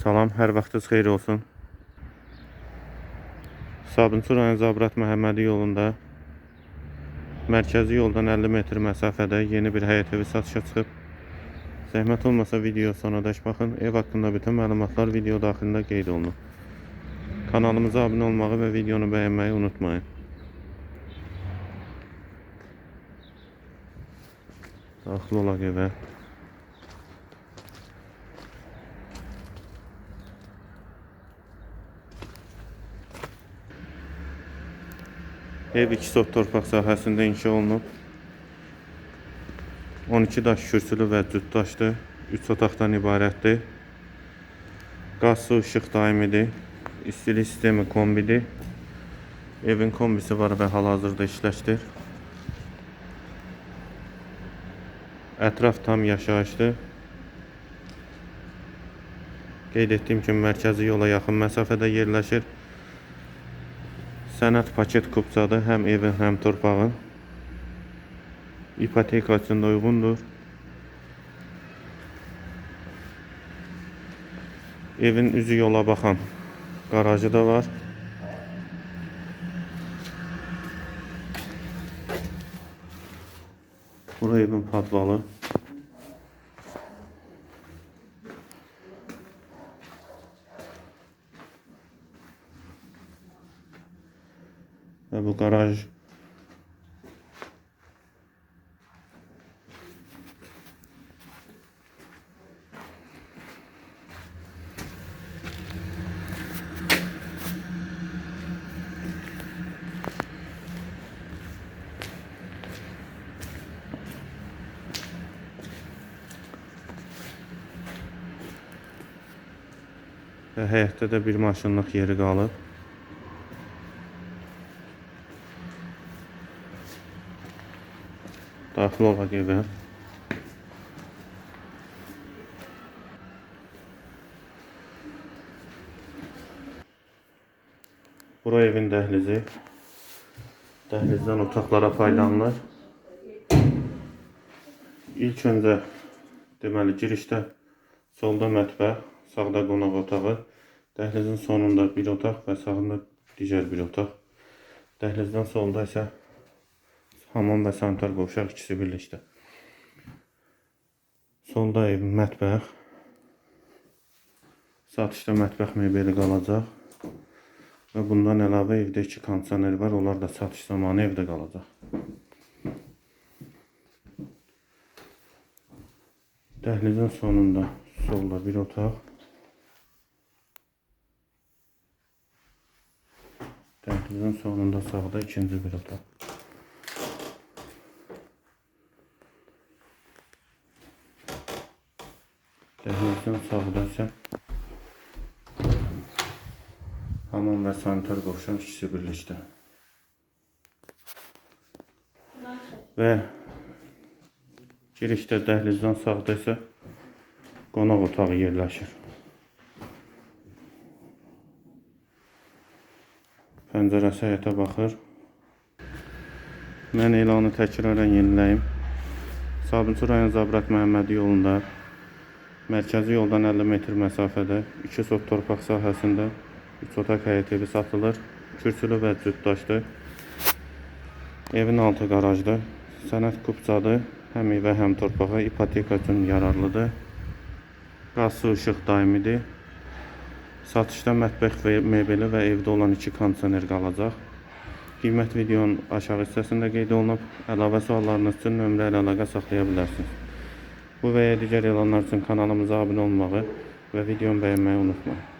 Salam, hər vaxtınız xeyir olsun. Sabunçu rayon Zabrat Məhəmmədi yolunda mərkəzi yoldan 50 metr məsafədə yeni bir həyət evi satışa çıxıb. Zəhmət olmasa video sonradək baxın. Ev haqqında bütün məlumatlar video daxilində qeyd olunur. Kanalımıza abunə olmağı və videonu bəyənməyi unutmayın. Daxil olaq evə. Ev 2 sot torpaq sahəsində inşa olunub. 12 daş kürsülü və cüt daşdır. 3 otaqdan ibarətdir. Qaz, su, işıq daimidir. İstilik sistemi kombidir. Evin kombisi var və hal-hazırda işləşdir. Ətraf tam yaşayışdır. Qeyd etdiyim kimi mərkəzi yola yaxın məsafədə yerləşir. Sənəd paket kupçadır. Həm evin, həm torpağın. İpoteka üçün də uyğundur. Evin üzü yola baxan qarajı da var. Bura evin padvalı. Ve bu garaj və həyətdə də bir maşınlıq yeri qalıb. Daxil olaq evə. Bura evin dəhlizi. Dəhlizdən otaqlara faydalanılır. İlk öncə deməli girişdə solda mətbəx, sağda qonaq otağı, dəhlizin sonunda bir otaq və sağında digər bir otaq. Dəhlizdən solda isə hamam və sanitar qovşaq ikisi birlikdə. Solda ev mətbəx. Satışda mətbəx mebeli qalacaq. Və bundan əlavə evdə iki kondisioner var. Onlar da satış zamanı evdə qalacaq. Dəhlizin sonunda solda bir otaq. Dəhlizin sonunda sağda ikinci bir otaq. Sağda isə hamam və sanitar qovşaq ikisi birlikdə. Və girişdə dəhlizdən sağda isə qonaq otağı yerləşir. Pəncərəsi həyətə baxır. Mən elanı təkrarən yeniləyim. Sabunçu rayon Zabrat Məhəmmədi yolunda mərkəzi yoldan 50 metr məsafədə 2 sot torpaq sahəsində 3 otaq həyət evi satılır. Kürsülü və cüt daşdır. Evin altı qarajdır. Sənəd kupçadır. Həm evə, həm torpağa ipoteka üçün yararlıdır. Qaz, su, işıq daimidir. Satışda mətbəx və mebeli və evdə olan iki kondisioner qalacaq. Qiymət videonun aşağı hissəsində qeyd olunub. Əlavə suallarınız üçün nömrə ilə əlaqə saxlaya bilərsiniz. Bu və ya digər elanlar üçün kanalımıza abunə olmağı və videonu bəyənməyi unutmayın.